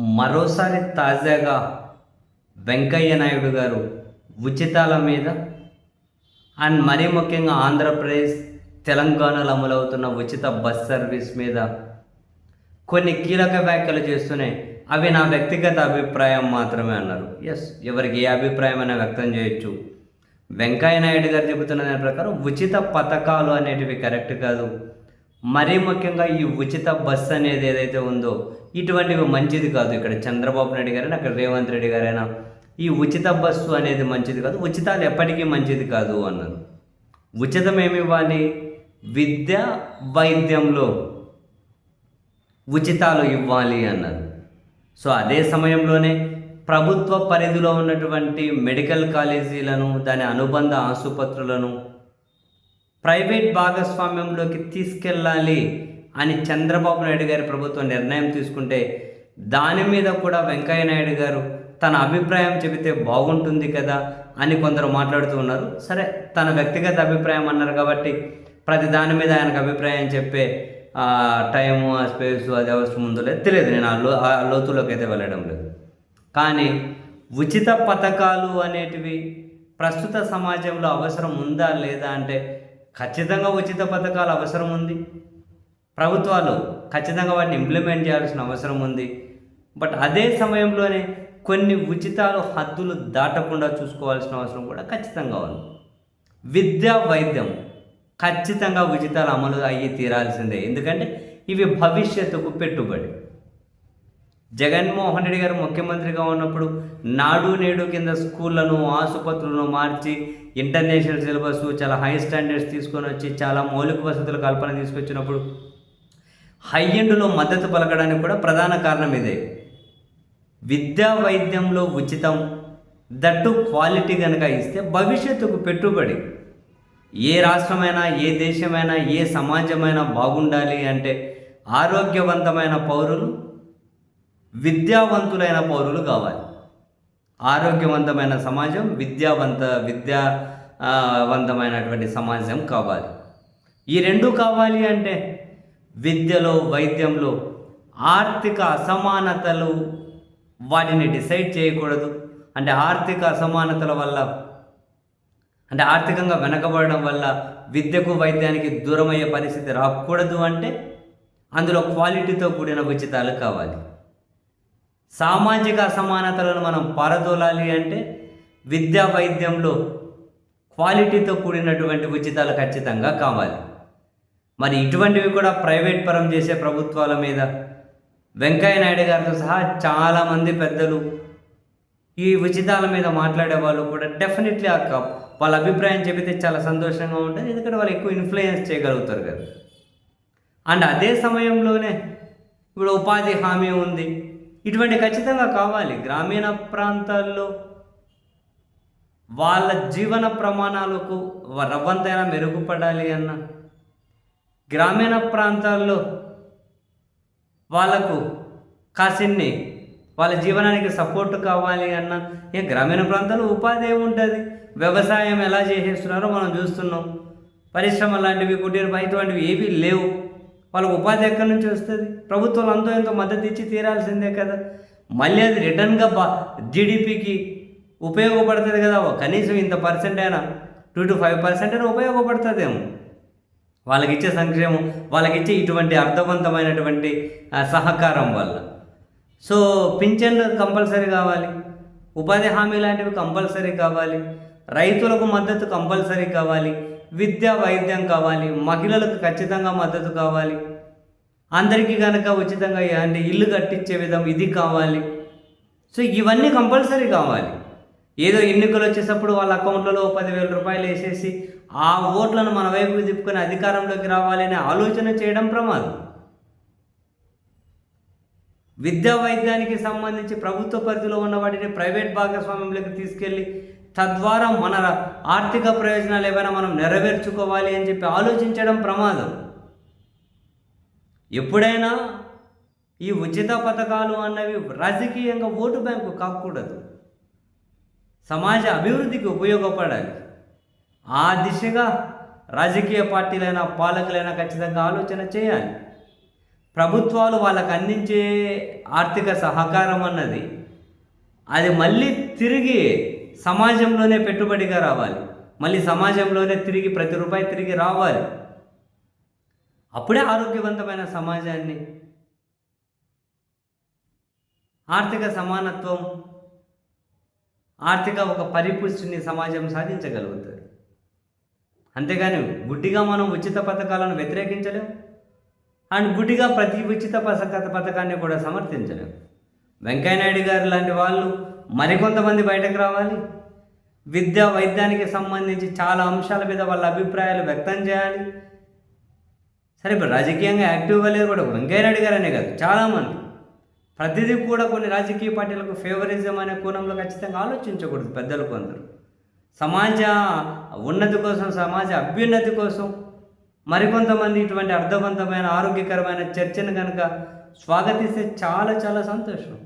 మరోసారి తాజాగా వెంకయ్య నాయుడు గారు ఉచితాల మీద అండ్ మరీ ముఖ్యంగా ఆంధ్రప్రదేశ్ తెలంగాణలో అమలవుతున్న ఉచిత బస్ సర్వీస్ మీద కొన్ని కీలక వ్యాఖ్యలు చేస్తున్నాయి అవి నా వ్యక్తిగత అభిప్రాయం మాత్రమే అన్నారు. ఎస్ ఎవరికి ఏ అభిప్రాయం అయినా వ్యక్తం చేయొచ్చు. వెంకయ్య నాయుడు గారు చెబుతున్న దాని ప్రకారం ఉచిత పథకాలు అనేటివి కరెక్ట్ కాదు. మరీ ముఖ్యంగా ఈ ఉచిత బస్ అనేది ఏదైతే ఉందో ఇటువంటివి మంచిది కాదు. ఇక్కడ చంద్రబాబు నాయుడు గారైనా అక్కడ రేవంత్ రెడ్డి గారైనా ఈ ఉచిత బస్సు అనేది మంచిది కాదు. ఉచితాలు ఎప్పటికీ మంచిది కాదు అన్నారు. ఉచితం ఏమి ఇవ్వాలి? విద్య వైద్యంలో ఉచితాలు ఇవ్వాలి అన్నారు. సో అదే సమయంలోనే ప్రభుత్వ పరిధిలో ఉన్నటువంటి మెడికల్ కాలేజీలను దాని అనుబంధ ఆసుపత్రులను ప్రైవేట్ భాగస్వామ్యంలోకి తీసుకెళ్ళాలి అని చంద్రబాబు నాయుడు గారి ప్రభుత్వం నిర్ణయం తీసుకుంటే దాని మీద కూడా వెంకయ్య నాయుడు గారు తన అభిప్రాయం చెబితే బాగుంటుంది కదా అని కొందరు మాట్లాడుతూ ఉన్నారు. సరే తన వ్యక్తిగత అభిప్రాయం అన్నారు కాబట్టి ప్రతి దాని మీద ఆయనకు అభిప్రాయం చెప్పే టైము ఆ స్పేస్ అది అవసరం ఉందో లేదు. తెలియదు నేను ఆ లో ఆ లోతులోకి అయితే వెళ్ళడం లేదు. కానీ ఉచిత పథకాలు అనేటివి ప్రస్తుత సమాజంలో అవసరం ఉందా లేదా అంటే ఖచ్చితంగా ఉచిత పథకాలు అవసరం ఉంది. ప్రభుత్వాలు ఖచ్చితంగా వాటిని ఇంప్లిమెంట్ చేయాల్సిన అవసరం ఉంది. బట్ అదే సమయంలోనే కొన్ని ఉచితాలు హద్దులు దాటకుండా చూసుకోవాల్సిన అవసరం కూడా ఖచ్చితంగా ఉంది. విద్యా వైద్యం ఖచ్చితంగా ఉచితాలు అమలు అయ్యి తీరాల్సిందే. ఎందుకంటే ఇవి భవిష్యత్తుకు పెట్టుబడి. జగన్మోహన్ రెడ్డి గారు ముఖ్యమంత్రిగా ఉన్నప్పుడు నాడు నేడు కింద స్కూళ్ళను ఆసుపత్రులను మార్చి ఇంటర్నేషనల్ సిలబస్ చాలా హై స్టాండర్డ్స్ తీసుకొని వచ్చి చాలా మౌలిక వసతుల కల్పన తీసుకొచ్చినప్పుడు హై ఎండ్లో మద్దతు పలకడానికి కూడా ప్రధాన కారణం ఇదే. విద్యా వైద్యంలో ఉచితం దట్టు క్వాలిటీ కనుక ఇస్తే భవిష్యత్తుకు పెట్టుబడి. ఏ రాష్ట్రమైనా ఏ దేశమైనా ఏ సమాజమైనా బాగుండాలి అంటే ఆరోగ్యవంతమైన పౌరులు విద్యావంతులైన పౌరులు కావాలి. ఆరోగ్యవంతమైన సమాజం విద్యావంత విద్యా వంతమైనటువంటి సమాజం కావాలి. ఈ రెండు కావాలి అంటే విద్యలో వైద్యంలో ఆర్థిక అసమానతలు వాటిని డిసైడ్ చేయకూడదు. అంటే ఆర్థిక అసమానతల వల్ల అంటే ఆర్థికంగా వెనకబడడం వల్ల విద్యకు వైద్యానికి దూరమయ్యే పరిస్థితి రాకూడదు అంటే అందులో క్వాలిటీతో కూడిన ఉచితాలు కావాలి. సామాజిక అసమానతలను మనం పారదోలాలి అంటే విద్యా వైద్యంలో క్వాలిటీతో కూడినటువంటి ఉచితాలు ఖచ్చితంగా కావాలి. మరి ఇటువంటివి కూడా ప్రైవేట్ పరం చేసే ప్రభుత్వాల మీద వెంకయ్య నాయుడు గారితో సహా చాలామంది పెద్దలు ఈ ఉచితాల మీద మాట్లాడే వాళ్ళు కూడా డెఫినెట్లీ ఆ వాళ్ళ అభిప్రాయం చెబితే చాలా సంతోషంగా ఉంటుంది. ఎందుకంటే వాళ్ళు ఎక్కువ ఇన్ఫ్లుయెన్స్ చేయగలుగుతారు కదా. అండ్ అదే సమయంలోనే ఇప్పుడు ఉపాధి హామీ ఉంది. ఇటువంటి ఖచ్చితంగా కావాలి. గ్రామీణ ప్రాంతాల్లో వాళ్ళ జీవన ప్రమాణాలకు రవ్వంతైనా మెరుగుపడాలి అన్న గ్రామీణ ప్రాంతాల్లో వాళ్ళకు కాసిన్ని వాళ్ళ జీవనానికి సపోర్ట్ కావాలి అన్న ఇక గ్రామీణ ప్రాంతాల్లో ఉపాధి ఏముంటుంది? వ్యవసాయం ఎలా చేసేస్తున్నారో మనం చూస్తున్నాం. పరిశ్రమ లాంటివి కుటీర ఇటువంటివి ఏవి లేవు. వాళ్ళకు ఉపాధి ఎక్కడి నుంచి వస్తుంది? ప్రభుత్వం అంతో ఎంతో మద్దతు ఇచ్చి తీరాల్సిందే కదా. మళ్ళీ అది రిటర్న్గా బా జీడిపికి ఉపయోగపడుతుంది కదా. కనీసం ఇంత పర్సెంట్ అయినా టూ టు ఫైవ్ పర్సెంట్ అయినా ఉపయోగపడుతుందేమో. వాళ్ళకి ఇచ్చే సంక్షేమం వాళ్ళకి ఇచ్చే ఇటువంటి అర్థవంతమైనటువంటి సహకారం వల్ల. సో పింఛన్లు కంపల్సరీ కావాలి. ఉపాధి హామీ లాంటివి కంపల్సరీ కావాలి. రైతులకు మద్దతు కంపల్సరీ కావాలి. విద్య వైద్యం కావాలి మహిళలకు ఖచ్చితంగా మద్దతు కావాలి. అందరికీ కనుక ఉచితంగా అంటే ఇల్లు కట్టించే విధం ఇది కావాలి. సో ఇవన్నీ కంపల్సరీ కావాలి. ఏదో ఎన్నికలు వచ్చేటప్పుడు వాళ్ళ అకౌంట్లలో పదివేల రూపాయలు వేసేసి ఆ ఓట్లను మన వైపు తిప్పుకొని అధికారంలోకి రావాలనే ఆలోచన చేయడం ప్రమాదం. విద్యా వైద్యానికి సంబంధించి ప్రభుత్వ పరిధిలో ఉన్న వాటిని ప్రైవేట్ భాగస్వామ్యంలోకి తీసుకెళ్ళి తద్వారా మన ఆర్థిక ప్రయోజనాలు ఏమైనా మనం నెరవేర్చుకోవాలి అని చెప్పి ఆలోచించడం ప్రమాదం. ఎప్పుడైనా ఈ ఉచిత పథకాలు అన్నవి రాజకీయంగా ఓటు బ్యాంకు కాకూడదు. సమాజ అభివృద్ధికి ఉపయోగపడాలి. ఆ దిశగా రాజకీయ పార్టీలైనా పాలకులైనా ఖచ్చితంగా ఆలోచన చేయాలి. ప్రభుత్వాలు వాళ్ళకు అందించే ఆర్థిక సహకారం అన్నది అది మళ్ళీ తిరిగి సమాజంలోనే పెట్టుబడిగా రావాలి. మళ్ళీ సమాజంలోనే తిరిగి ప్రతి రూపాయి తిరిగి రావాలి. అప్పుడే ఆరోగ్యవంతమైన సమాజాన్ని ఆర్థిక సమానత్వం ఆర్థిక ఒక పరిపుష్టిని సమాజం సాధించగలుగుతుంది. అంతేగాని గుడ్డిగా మనం ఉచిత పథకాలను వ్యతిరేకించలేం. అండ్ గుడ్డిగా ప్రతి ఉచిత పథక పథకాన్ని కూడా సమర్థించలేం. వెంకయ్యనాయుడు గారు లాంటి వాళ్ళు మరికొంతమంది బయటకు రావాలి. విద్య వైద్యానికి సంబంధించి చాలా అంశాల మీద వాళ్ళ అభిప్రాయాలు వ్యక్తం చేయాలి. సరే ఇప్పుడు రాజకీయంగా యాక్టివ్గా లేరు కూడా. వెంకయ్యనాయుడు గారు అనే కాదు చాలామంది. ప్రతిదీ కూడా కొన్ని రాజకీయ పార్టీలకు ఫేవరిజం అనే కోణంలో ఖచ్చితంగా ఆలోచించకూడదు పెద్దలు కొందరు. సమాజ ఉన్నతి కోసం సమాజ అభ్యున్నతి కోసం మరికొంతమంది ఇటువంటి అర్థవంతమైన ఆరోగ్యకరమైన చర్చను కనుక స్వాగతిస్తే చాలా చాలా సంతోషం.